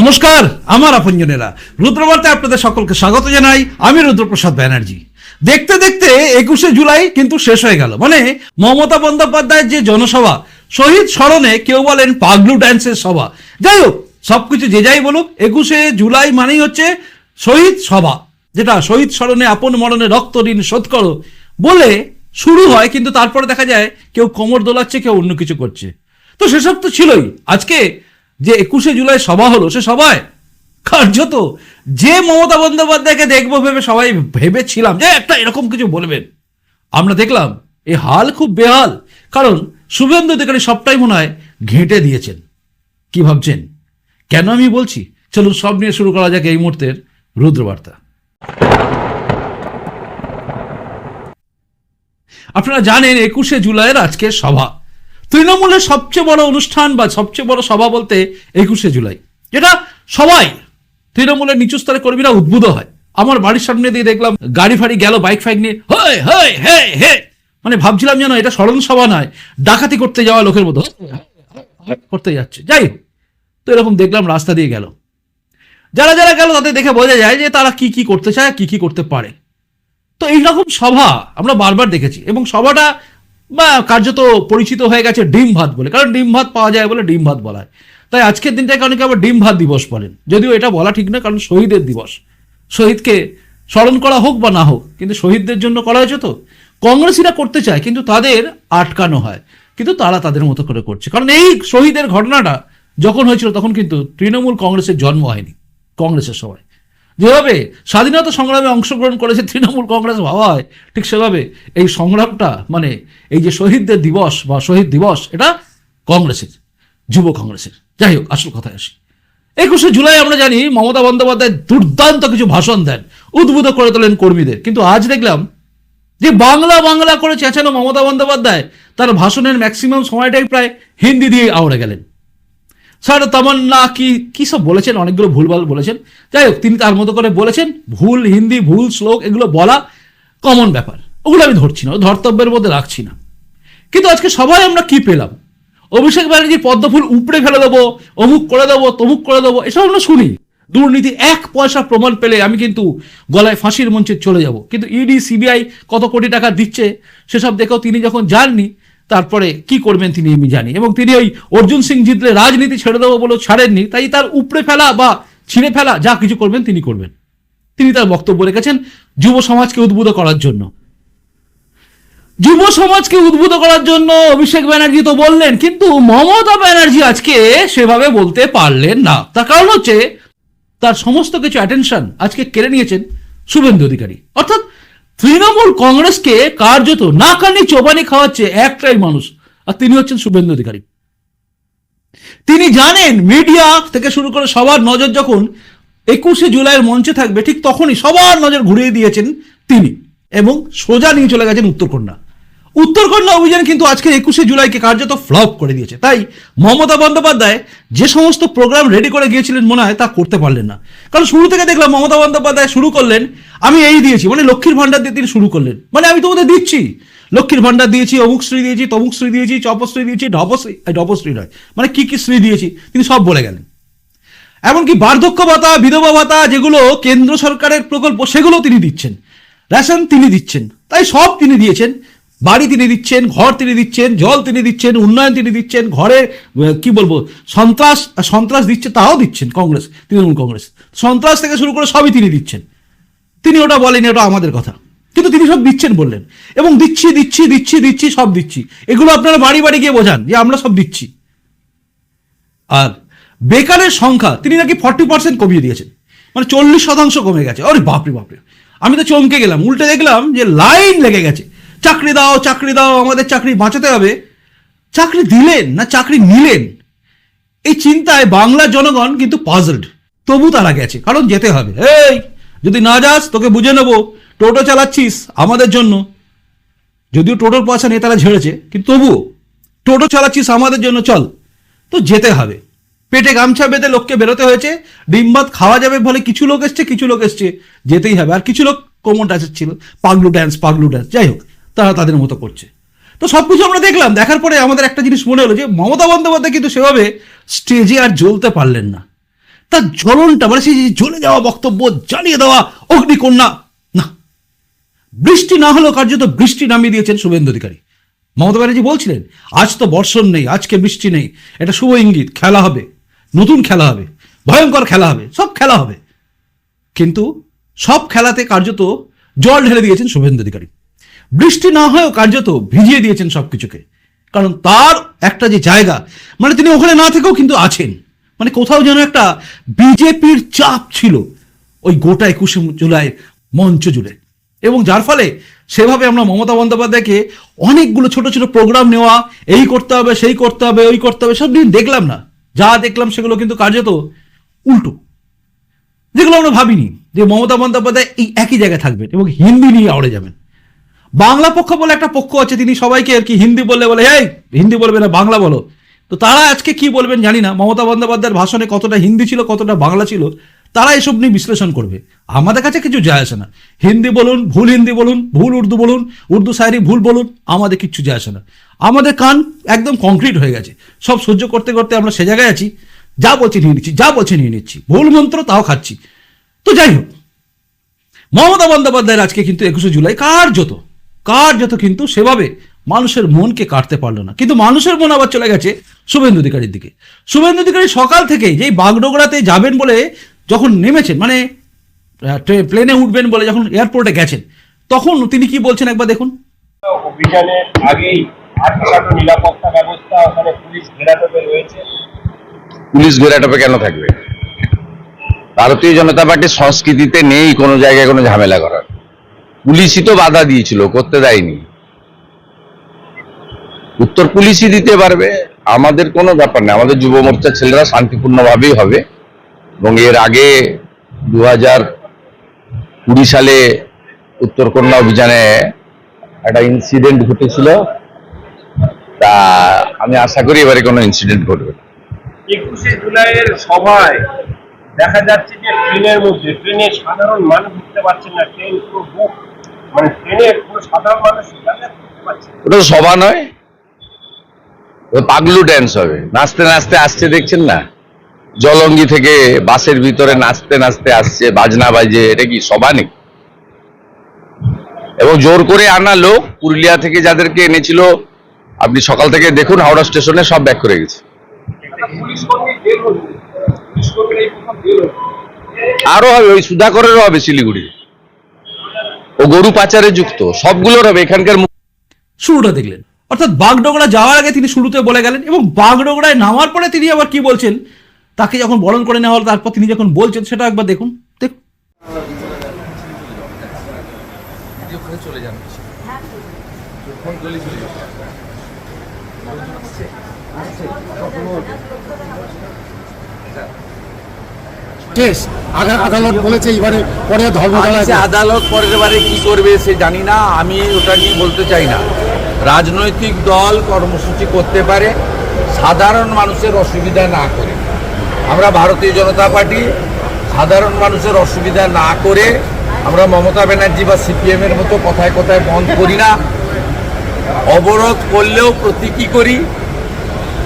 নমস্কার, আমার আপনজনেরা। রুদ্রবার্তায় আপনাদের সকলকে স্বাগত জানাই। আমি রুদ্রপ্রসাদ ব্যানার্জি। দেখতে দেখতে একুশে জুলাই কিন্তু শেষ হয়ে গেল। মানে মমতা বন্দ্যোপাধ্যায়ের যে জনসভা, শহীদ স্মরণে কেউ বলেন পাগলু ড্যান্সের সভা। যাই হোক, সবকিছু যে যাই বলুক, একুশে জুলাই মানেই হচ্ছে শহীদ সভা। যেটা শহীদ স্মরণে আপন মরণে রক্ত ঋণ শোধ করো বলে শুরু হয়, কিন্তু তারপরে দেখা যায় কেউ কোমর দোলাচ্ছে, কেউ অন্য কিছু করছে। তো সেসব তো ছিলই। আজকে যে একুশে জুলাই সভা হলো, সে সভায় কার্যত যে মমতা বন্দ্যোপাধ্যায়কে দেখব ভেবে সবাই ভেবেছিলাম যে একটা এরকম কিছু বলবেন। আমরা দেখলাম এই হাল খুব বেহাল, কারণ শুভেন্দু অধিকারী সবটাই মনে হয় ঘেঁটে দিয়েছেন। কি ভাবছেন? কেন আমি বলছি? চলুন সব নিয়ে শুরু করা যাক এই মুহূর্তের রুদ্রবার্তা। আপনারা জানেন একুশে জুলাইয়ের আজকে সভা। তৃণমূলের সবচেয়ে বড় অনুষ্ঠান বা সবচেয়ে বড় সভা বলতে একুশে জুলাই। যেটা সবাই তৃণমূলের নিচু স্তরের কর্মীরা উদ্বুদ্ধ হয়। আমার বাড়ির সামনে দিয়ে দেখলাম, গাড়ি ফাড়ি গেল, বাইক ফাইক নিয়ে হয় হয় হে হে মানে ভাবছিলাম যেন এটা স্মরণ সভা নয়, ডাকাতি করতে যাওয়া লোকের মতো। করতে যাচ্ছে। যাই হোক, তো এরকম দেখলাম রাস্তা দিয়ে গেল। যারা যারা গেল তাদের দেখে বোঝা যায় যে তারা কি কি করতে চায়, কি কি করতে পারে। তো এইরকম সভা আমরা বারবার দেখেছি এবং সভাটা বা কার্যত পরিচিত হয়ে গেছে ডিম ভাত বলে। কারণ ডিম ভাত পাওয়া যায় বলে ডিম ভাত বলা হয় তাই আজকের দিনটাকে অনেকে আবার ডিম ভাত দিবস বলেন। যদিও এটা বলা ঠিক না কারণ শহীদের দিবস। শহীদকে স্মরণ করা হোক বা না হোক, কিন্তু শহীদদের জন্য করা হয়েছে তো। কংগ্রেসিরা করতে চায়, কিন্তু তাদের আটকানো হয়। কিন্তু তারা তাদের মতো করে করছে। কারণ এই শহীদের ঘটনাটা যখন হয়েছিল, তখন কিন্তু তৃণমূল কংগ্রেসের জন্ম হয়নি, কংগ্রেসের সবাই যেভাবে স্বাধীনতা সংগ্রামে অংশগ্রহণ করেছে তৃণমূল কংগ্রেস ভাবা হয় ঠিক সেভাবে এই সংগ্রামটা মানে এই যে শহীদদের দিবস বা শহীদ দিবস, এটা কংগ্রেসের, যুব কংগ্রেসের। যাই হোক, আসল কথায় আসি। একুশে জুলাই আমরা জানি মমতা বন্দ্যোপাধ্যায় দুর্দান্ত কিছু ভাষণ দেন উদ্বুদ্ধ করে তোলেন কর্মীদের। কিন্তু আজ দেখলাম যে বাংলা বাংলা করে চেঁচানো মমতা বন্দ্যোপাধ্যায় তার ভাষণের ম্যাক্সিমাম সময়টাই প্রায় হিন্দি দিয়ে আওড়ে গেলেন। স্যার, তামান্না কি কি সব বলেছেন? অনেকগুলো ভুলভাল বলেছেন। যাই হোক, তিনি তার মতো করে বলেছেন, ভুল হিন্দি, ভুল শ্লোক, এগুলো বলা কমন ব্যাপার। ওগুলো আমি ধরছি না ধর্তব্যের মধ্যে রাখছি না। কিন্তু আজকে সবাই আমরা কি পেলাম? অভিষেক ব্যানার্জি পদ্মফুল উপড়ে ফেলে দেবো, অমুক করে দেবো, তমুক করে দেবো, এসব আমরা শুনি। দুর্নীতি এক পয়সা প্রমাণ পেলে আমি কিন্তু গলায় ফাঁসির মঞ্চে চলে যাব। কিন্তু ইডি, সিবিআই কত কোটি টাকা দিচ্ছে, সেসব দেখেও তিনি যখন যাননি তারপরে কি করবেন তিনি আমি জানি। এবং তিনি ওই অর্জুন সিং জিতলে রাজনীতি ছেড়ে দেবো বলে ছাড়েননি, তাই তার উপড়ে ফেলা বা ছিঁড়ে ফেলা যা কিছু করবেন তিনি করবেন। তিনি তার বক্তব্য রেখেছেন যুব সমাজকে উদ্বুদ্ধ করার জন্য। যুব সমাজকে উদ্বুদ্ধ করার জন্য অভিষেক ব্যানার্জি তো বললেন, কিন্তু মমতা ব্যানার্জি আজকে সেভাবে বলতে পারলেন না। তার কারণ হচ্ছে, তার সমস্ত কিছু অ্যাটেনশন আজকে কেড়ে নিয়েছেন শুভেন্দু অধিকারী। অর্থাৎ তৃণমূল কংগ্রেসকে কার্যত না কানি চোবানি খাওয়াচ্ছে একটাই মানুষ, আর তিনি হচ্ছেন শুভেন্দু অধিকারী। তিনি জানেন মিডিয়া থেকে শুরু করে সবার নজর যখন একুশে জুলাইয়ের মঞ্চে থাকবে, ঠিক তখনই সবার নজর ঘুরিয়ে দিয়েছেন তিনি এবং সোজা নিয়ে চলে গেছেন উত্তরকন্যা। উত্তরকন্যা অভিযান কিন্তু আজকে একুশে জুলাইকে কার্যত ফ্লপ করে দিয়েছে। তাই মমতা বন্দ্যোপাধ্যায় যে সমস্ত প্রোগ্রাম রেডি করে গিয়েছিলেন মনে হয় তা করতে পারলেন না। কারণ শুরু থেকে দেখলাম মমতা বন্দ্যোপাধ্যায় শুরু করলেন, আমি এই দিয়েছি মানে লক্ষ্মীর ভান্ডার দিয়ে তিনি শুরু করলেন। মানে আমি তোমাদের দিচ্ছি। লক্ষ্মীর ভান্ডার দিয়েছি, অমুক শ্রী দিয়েছি, তমুক শ্রী দিয়েছি, চপশ্রী দিয়েছি, ঢপশ্রী ঢপশ্রী নয় মানে কি কি শ্রী দিয়েছি, তিনি সব বলে গেলেন। এমনকি বার্ধক্য ভাতা, বিধবা ভাতা, যেগুলো কেন্দ্র সরকারের প্রকল্প, সেগুলো তিনি দিচ্ছেন। রেশন তিনি দিচ্ছেন। তাই সব তিনি দিয়েছেন। বাড়ি তিনি দিচ্ছেন, ঘর তিনি দিচ্ছেন, জল তিনি দিচ্ছেন, উন্নয়ন তিনি দিচ্ছেন, ঘরে কি বলব, সন্ত্রাস সন্ত্রাস দিচ্ছে তাও দিচ্ছেন কংগ্রেস, তৃণমূল কংগ্রেস। সন্ত্রাস থেকে শুরু করে সবই তিনি দিচ্ছেন। তিনি ওটা বলেনি ওটা আমাদের কথা। কিন্তু তিনি সব দিচ্ছেন বললেন। এবং দিচ্ছি দিচ্ছি দিচ্ছি দিচ্ছি, সব দিচ্ছি। এগুলো আপনারা বাড়ি বাড়ি গিয়ে বোঝান যে আমরা সব দিচ্ছি। আর বেকারের সংখ্যা, তিনি নাকি ফর্টি পার্সেন্ট কমিয়ে দিয়েছেন। মানে চল্লিশ শতাংশ কমে গেছে। আরে বাপরে বাপরে। আমি তো চমকে গেলাম, উল্টে দেখলাম যে লাইন লেগে গেছে। চাকরি দাও চাকরি দাও, আমাদের চাকরি বাঁচাতে হবে। চাকরি দিলেন না চাকরি নিলেন? এই চিন্তায় বাংলার জনগণ কিন্তু পাজলড তবু তারা গেছে, কারণ যেতে হবে। এই, যদি না যাস, তোকে বুঝে নেব। টোটো চালাচ্ছিস আমাদের জন্য। যদিও টোটোর পয়সা নেতারা ঝেড়েছে, কিন্তু তবুও। টোটো চালাচ্ছিস আমাদের জন্য, চল। তো যেতে হবে। পেটে গামছা বেঁধে লোককে বেরোতে হয়েছে। ডিম ভাত খাওয়া যাবে বলে কিছু লোক এসছে, কিছু লোক এসছে। যেতেই হবে। আর কিছু লোক কোমর ডান্সের ছিল পাগলু ড্যান্স পাগলু ড্যান্স যাই হোক। তারা তাদের মতো করছে। তো সব কিছু আমরা দেখলাম, দেখার পরে আমাদের একটা জিনিস মনে হলো যে মমতা বন্দ্যোপাধ্যায় কিন্তু সেভাবে স্টেজে আর জ্বলতে পারলেন না। তার জ্বলনটা মানে সেই জ্বলে যাওয়া বক্তব্য, জ্বালিয়ে দেওয়া অগ্নিকন্যা, না। বৃষ্টি না হলেও কার্যত বৃষ্টি নামিয়ে দিয়েছেন শুভেন্দু অধিকারী। মমতা ব্যানার্জি বলছিলেন, আজ তো বর্ষণ নেই, আজকে বৃষ্টি নেই, এটা শুভ ইঙ্গিত, খেলা হবে, নতুন খেলা হবে, ভয়ঙ্কর খেলা হবে, সব খেলা হবে। কিন্তু সব খেলাতে কার্যত জল ঢেলে দিয়েছেন শুভেন্দু অধিকারী। বৃষ্টি না হয়েও কার্যত ভিজিয়ে দিয়েছেন সবকিছুকে। কারণ তার একটা যে জায়গা মানে তিনি ওখানে না থেকেও কিন্তু আছেন। মানে কোথাও যেন একটা বিজেপির চাপ ছিল ওই গোটা একুশে জুলাই মঞ্চ জুড়ে। এবং যার ফলে সেভাবে আমরা মমতা বন্দ্যোপাধ্যায়কে অনেকগুলো ছোট ছোট প্রোগ্রাম নেওয়া, এই করতে হবে, সেই করতে হবে, ওই করতে হবে, সব দিন দেখলাম না। যা দেখলাম সেগুলো কিন্তু কার্যত উল্টো। যেগুলো আমরা ভাবিনি যে মমতা বন্দ্যোপাধ্যায় এই একই জায়গায় থাকবেন এবং হিন্দি নিয়ে আওড়ে যাবেন। বাংলা পক্ষ বলে একটা পক্ষ আছে, তিনি সবাইকে আর কি হিন্দি বললে বলে এই হিন্দি বলবে না, বাংলা বলো। তো তারা আজকে কি বলবেন জানি না। মমতা বন্দ্যোপাধ্যায়ের ভাষণে কতটা হিন্দি ছিল, কতটা বাংলা ছিল, তারা এসব নিয়ে বিশ্লেষণ করবে। আমাদের কাছে কিছু যায় আসে না। হিন্দি বলুন, ভুল হিন্দি বলুন, ভুল উর্দু বলুন, উর্দু শায়রি ভুল বলুন, আমাদের কিচ্ছু যায় আসে না। আমাদের কান একদম কংক্রিট হয়ে গেছে। সব সহ্য করতে করতে আমরা সে জায়গায় আছি। যা বলছি নিয়ে নিচ্ছি, যা বলছি নিয়ে নিচ্ছি। ভুল মন্ত্র তাও খাচ্ছি। তো যাই হোক, মমতা বন্দ্যোপাধ্যায়ের আজকে কিন্তু একুশে জুলাই কার্যত কার্যত কিন্তু সেভাবে মানুষের মনকে কাটতে পারল না। কিন্তু মানুষের মন আবার চলে গেছে শুভেন্দু অধিকারীর দিকে। শুভেন্দু অধিকারী সকাল থেকেই যেই বাগডোগরাতে যাবেন বলে যখন নেমেছেন মানে প্লেনে উঠবেন বলে যখন এয়ারপোর্টে গেছেন তখন তিনি কি বলছেন একবার দেখুন? অভিযানের আগেই আটকানো নিরাপত্তা ব্যবস্থা ওখানে পুলিশ ঘেরাটোপে রয়েছে। পুলিশ ঘেরাটোপে কেন থাকবে? ভারতীয় জনতা পার্টির সংস্কৃতিতে নেই কোনো জায়গায় কোনো ঝামেলা করার। পুলিশই তো বাধা দিয়েছিল, করতে দেয়নি। উত্তর পুলিশই দিতে পারবে, আমাদের কোনো ব্যাপার নেই। আমাদের যুব মোর্চার ছেলেরা শান্তিপূর্ণভাবেই হবে। এবং এর আগে দু হাজার কুড়ি সালে উত্তরকন্যা অভিযানে একটা ইনসিডেন্ট ঘটেছিল। তা আমি আশা করি এবারে কোনো ইনসিডেন্ট ঘটবে একুশে জুলাইয়ের সভায় দেখা যাচ্ছে যে ট্রেনের মধ্যে, ট্রেনে সাধারণ মানুষ উঠতে পারছেন না, ট্রেন পুরো বুক মানে। ওটা সভা নয়। পাগলু ড্যান্স হবে। নাচতে নাচতে আসছে দেখছেন না? জলঙ্গি থেকে বাসের ভিতরে নাচতে নাচতে আসছে বাজনা বাজে এটা কি সভা নেই এবং জোর করে আনা লোক পুরুলিয়া থেকে যাদেরকে এনেছিল আপনি সকাল থেকে দেখুন হাওড়া স্টেশনে সব ব্যাক করে গেছে। আরও হবে ওই সুধাকরেরও হবে শিলিগুড়ি ও গরু পাচারে যুক্ত। সবগুলোর হবে এখানকার শুরুটা দেখলেন। অর্থাৎ বাগডোগরা যাওয়ার আগে তিনি শুরুতে বলে গেলেন এবং বাগডোগরায় নামার পরে তিনি আবার কি বলছেন, তাকে যখন বরণ করে নেওয়া হলো, তারপর তিনি যখন বলছেন, সেটা একবার দেখুন। দেখুন। কেস। আগা- আদালত বলেছে এবারে পরে ধর্মতলা আদালত পরের বারে কি করবে সে জানি না আমি ওটা নিয়ে বলতে চাই না। রাজনৈতিক দল কর্মসূচি করতে পারে সাধারণ মানুষের অসুবিধা না করে। আমরা ভারতীয় জনতা পার্টি সাধারণ মানুষের অসুবিধা না করে আমরা মমতা ব্যানার্জি বা সিপিএম এর মতো কথায় কথায় বন্ধ করি না। অবরোধ করলেও প্রতীকী করি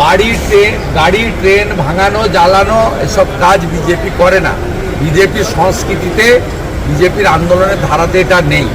বাড়ি ট্রেন গাড়ি ট্রেন ভাঙানো জ্বালানো এসব কাজ বিজেপি করে না। বিজেপির সংস্কৃতিতে বিজেপির আন্দোলনের ধারাতে এটা নেই।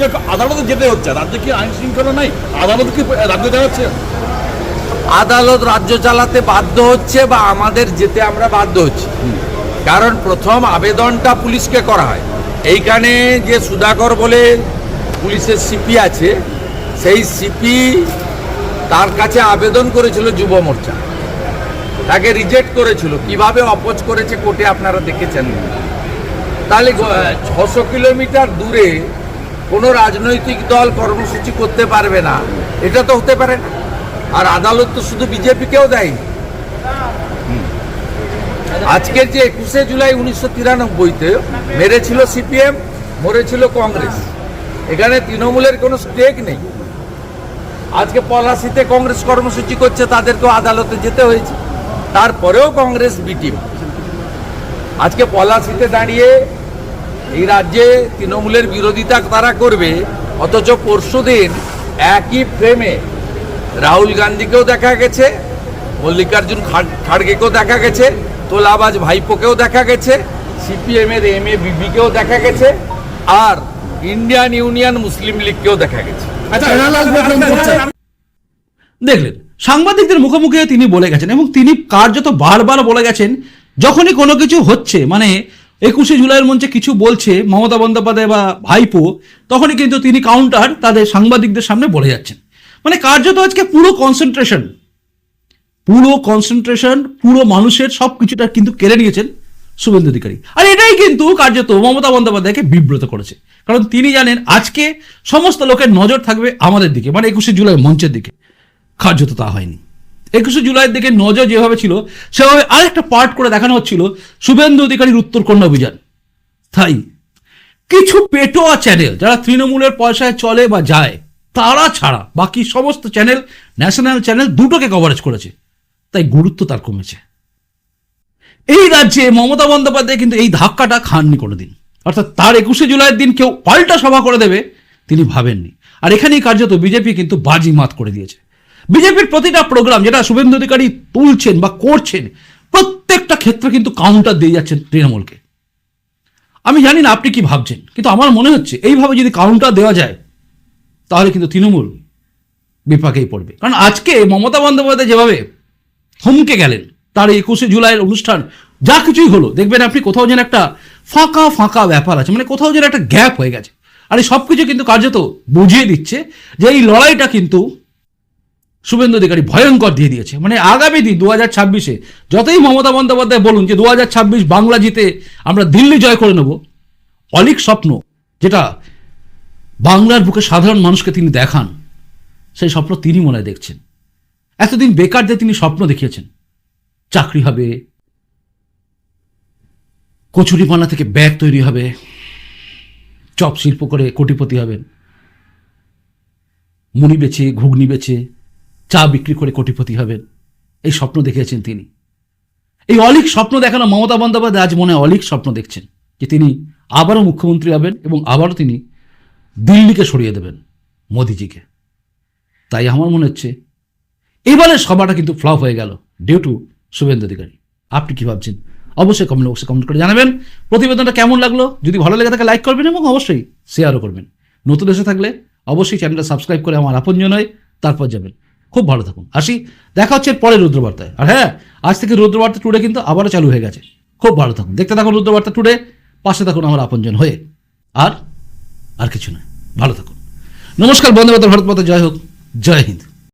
যে আদালতে যেতে হচ্ছে রাজ্যে কি আইন শৃঙ্খলা নাই? আদালত কি রাজ্য দেখাচ্ছে আদালত রাজ্য চালাতে বাধ্য হচ্ছে বা আমাদের যেতে আমরা বাধ্য হচ্ছি। কারণ প্রথম আবেদনটা পুলিশকে করা হয়। এইখানে যে সুধাকর বলে পুলিশের সিপি আছে সেই সিপি তার কাছে আবেদন করেছিল যুব মোর্চা। তাকে রিজেক্ট করেছিল। কীভাবে অপোজ করেছে কোর্টে আপনারা দেখেছেন? তাহলে ছশো কিলোমিটার দূরে কোনো রাজনৈতিক দল কর্মসূচি করতে পারবে না। এটা তো হতে পারে আর আদালত তো শুধু বিজেপিকেও দেয় আজকের যে একুশে জুলাই উনিশশো তিরানব্বইতে মেরেছিল সিপিএম মরেছিল কংগ্রেস। এখানে তৃণমূলের কোনো স্টেক নেই। আজকে পলাশিতে কংগ্রেস কর্মসূচি করছে, তাদেরকেও আদালতে যেতে হয়েছে। তারপরেও কংগ্রেস বিটিম। আজকে পলাশিতে দাঁড়িয়ে এই রাজ্যে তৃণমূলের বিরোধিতা তারা করবে, অথচ পরশুদিন একই ফ্রেমে রাহুল গান্ধীকেও দেখা গেছে, মল্লিকার্জুন খাড়- খাড়গেকেও দেখা গেছে, তোলাবাজ ভাইপোকেও দেখা গেছে, সিপিএমের এম এ বিবিকেও দেখা গেছে, আর ইন্ডিয়ান ইউনিয়ন মুসলিম লীগকেও দেখা গেছে। প্রেম করছে দেখলেন সাংবাদিকদের মুখোমুখি তিনি বলে গেছেন এবং তিনি কার্যত বারবার বলে গেছেন যখনই কোনো কিছু হচ্ছে মানে একুশে জুলাইয়ের মঞ্চে কিছু বলছে মমতা বন্দ্যোপাধ্যায় বা ভাইপো তখনই কিন্তু তিনি কাউন্টার তাদের সাংবাদিকদের সামনে বলে যাচ্ছেন। মানে কার্যত আজকে পুরো কনসেন্ট্রেশন পুরো কনসেন্ট্রেশন পুরো মানুষের সব কিছুটা কিন্তু কেড়ে নিয়েছেন। শুভেন্দু অধিকারী আর এটাই কিন্তু কার্যত মমতা বন্দ্যোপাধ্যায়কে বিব্রত করেছে। কারণ তিনি জানেন আজকে সমস্ত লোকের নজর থাকবে আমাদের দিকে মানে একুশে জুলাই মঞ্চের দিকে। কার্যত তা হয়নি। একুশে জুলাইয়ের দিকে নজর যেভাবে ছিল, সেভাবে আরেকটা পার্ট করে দেখানো হচ্ছিল শুভেন্দু অধিকারীর উত্তরকন্যা অভিযান। তাই কিছু পেটোয়া চ্যানেল যারা তৃণমূলের পয়সায় চলে বা যায়, তারা ছাড়া বাকি সমস্ত চ্যানেল ন্যাশনাল চ্যানেল দুটোকে কভারেজ করেছে। তাই গুরুত্ব তার কমেছে। এই রাজ্যে মমতা বন্দ্যোপাধ্যায় কিন্তু এই ধাক্কাটা খাননি কোনোদিন। অর্থাৎ তার একুশে জুলাইয়ের দিন কেউ পাল্টা সভা করে দেবে, তিনি ভাবেননি। আর এখানেই কার্যত বিজেপি কিন্তু বাজি মাত করে দিয়েছে। বিজেপির প্রতিটা প্রোগ্রাম যেটা শুভেন্দু অধিকারী তুলছেন বা করছেন, প্রত্যেকটা ক্ষেত্রে কিন্তু কাউন্টার দিয়ে যাচ্ছেন তৃণমূলকে। আমি জানি না আপনি কি ভাবছেন, কিন্তু আমার মনে হচ্ছে এইভাবে যদি কাউন্টার দেওয়া যায়, তাহলে কিন্তু তৃণমূল বিপাকেই পড়বে। কারণ আজকে মমতা বন্দ্যোপাধ্যায় যেভাবে থমকে গেলেন তার একুশে জুলাইয়ের অনুষ্ঠান, যা কিছুই হলো, দেখবেন আপনি কোথাও যেন একটা ফাঁকা ফাঁকা ব্যাপার আছে মানে কোথাও যেন একটা গ্যাপ হয়ে গেছে। আর এই সব কিছু কিন্তু কার্যত বুঝিয়ে দিচ্ছে যে এই লড়াইটা কিন্তু শুভেন্দু অধিকারী ভয়ঙ্কর দিয়ে দিয়েছে। মানে আগামী দিন দু হাজার ছাব্বিশে যতই মমতা বন্দ্যোপাধ্যায় বলুন যে দু হাজার ছাব্বিশ বাংলা জিতে আমরা দিল্লি জয় করে নেব, অলিক স্বপ্ন যেটা বাংলার বুকে সাধারণ মানুষকে তিনি দেখান, সেই স্বপ্ন তিনি মনে দেখছেন। এতদিন বেকারদের তিনি স্বপ্ন দেখিয়েছেন। চাকরি হবে। কচুরিপানা থেকে ব্যাগ তৈরি হবে। চপ শিল্প করে কোটিপতি হবেন। মুড়ি বেচে, ঘুগনি বেচে, চা বিক্রি করে কোটিপতি হবেন। এই স্বপ্ন দেখিয়েছেন তিনি। এই অলিক স্বপ্ন দেখানো মমতা বন্দ্যোপাধ্যায় আজ মনে অলিক স্বপ্ন দেখছেন যে তিনি আবারও মুখ্যমন্ত্রী হবেন এবং আবারও তিনি দিল্লিকে সরিয়ে দেবেন মোদিজিকে। তাই আমার মনে হচ্ছে এবারের সভাটা কিন্তু ফ্লপ হয়ে গেল। ডিউ টু শুভেন্দু অধিকারী, আপনি কি ভাবছেন? অবশ্যই কমেন্ট বক্সে কমেন্ট করে জানাবেন। প্রতিবেদনটা কেমন লাগল? যদি ভালো লেগে থাকে লাইক করবেন এবং অবশ্যই শেয়ারও করবেন। নতুন এসে থাকলে অবশ্যই চ্যানেলটা সাবস্ক্রাইব করে আমার আপনজন হয় তারপর যাবেন। খুব ভালো থাকুন। আসি, দেখা হচ্ছে পরে রুদ্রবার্তায়। আর হ্যাঁ আজ থেকে রুদ্রবার্তা টুডে কিন্তু আবারও চালু হয়ে গেছে। খুব ভালো থাকুন। দেখতে থাকুন রুদ্রবার্তা টুডে পাশে থাকুন আমার আপনজন হয়ে। আর আর কিছু নয়। ভালো থাকুন। নমস্কার মাতরম, ভারত মাতা, জয় হোক। জয় হিন্দ।